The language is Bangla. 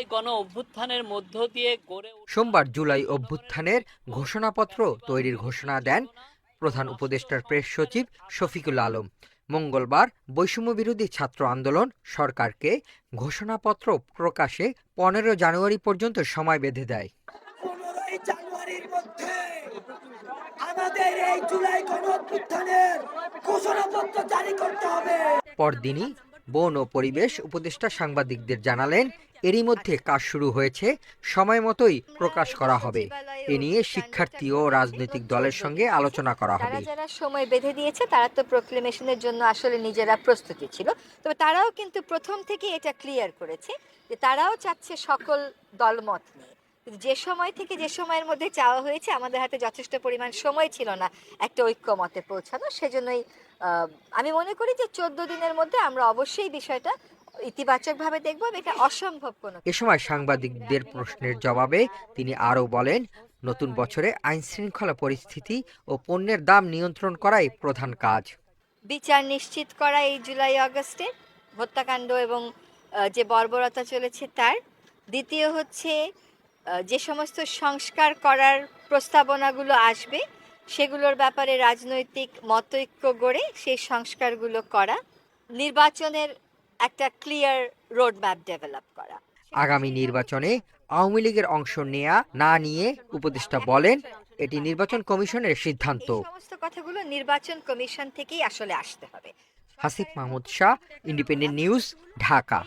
জুলাই গণ অভ্যুত্থানের মধ্য দিয়ে গড়ে সোমবার জুলাই অভ্যুত্থানের ঘোষণাপত্র তৈরির ঘোষণা দেন প্রধান উপদেষ্টার প্রেস সচিব শফিকুল আলম। মঙ্গলবার বৈষম্য বিরোধী ছাত্র আন্দোলন সরকারকে ঘোষণাপত্র প্রকাশে পনেরো জানুয়ারি পর্যন্ত সময় বেঁধে দেয়। জানুয়ারির মধ্যে আমাদের এই জুলাই গণঅভ্যুত্থানের ঘোষণাপত্র জারি করতে হবে। পরদিনই বন ও পরিবেশ উপদেষ্টা সাংবাদিকদের জানালেন এরই মধ্যে কাজ শুরু হয়েছে। সময় মতোই প্রকাশ করা হবে। এ নিয়ে শিক্ষার্থী ও রাজনৈতিক দলের সঙ্গে আলোচনা করা হবে। যারা সময় বেঁধে দিয়েছে, তারা তো প্রোক্লেমেশনের জন্য আসলে নিজেরা প্রস্তুতি ছিল। তবে তারাও কিন্তু প্রথম থেকে এটা ক্লিয়ার করেছে যে তারাও চাচ্ছে সকল দলমত নিয়ে। যে সময় থেকে যে সময়ের মধ্যে চাওয়া হয়েছে, আমাদের হাতে যথেষ্ট পরিমাণ সময় ছিল না একটা ঐক্যমতে পৌঁছানো। সেজন্যই আমি মনে করি যে চোদ্দ দিনের মধ্যে আমরা অবশ্যই বিষয়টা ইতিবাচকভাবে দেখব এটা অসম্ভব কোনো এ সময় সাংবাদিকদের প্রশ্নের জবাবে তিনি আরও বলেন নতুন বছরে আইন শৃঙ্খলা পরিস্থিতি ও পণ্যের দাম নিয়ন্ত্রণ করাই প্রধান কাজ। বিচার নিশ্চিত করা এই জুলাই আগস্টে হত্যাকাণ্ড এবং যে বর্বরতা চলেছে তার। দ্বিতীয় হচ্ছে যে সমস্ত সংস্কার করার প্রস্তাবনাগুলো আসবে সেগুলোর ব্যাপারে রাজনৈতিক মতৈক্য গড়ে সেই সংস্কারগুলো করা। নির্বাচনের একটা ক্লিয়ার রোড ম্যাপ ডেভেলপ করা। আগামী নির্বাচনে আওয়ামী লীগের অংশ নেয়া না নিয়ে উপদেষ্টা বলেন এটি নির্বাচন কমিশনের সিদ্ধান্ত। সমস্ত কথাগুলো নির্বাচন কমিশন থেকেই আসলে আসতে হবে। Hasif Mahmud Shah independent news Dhaka.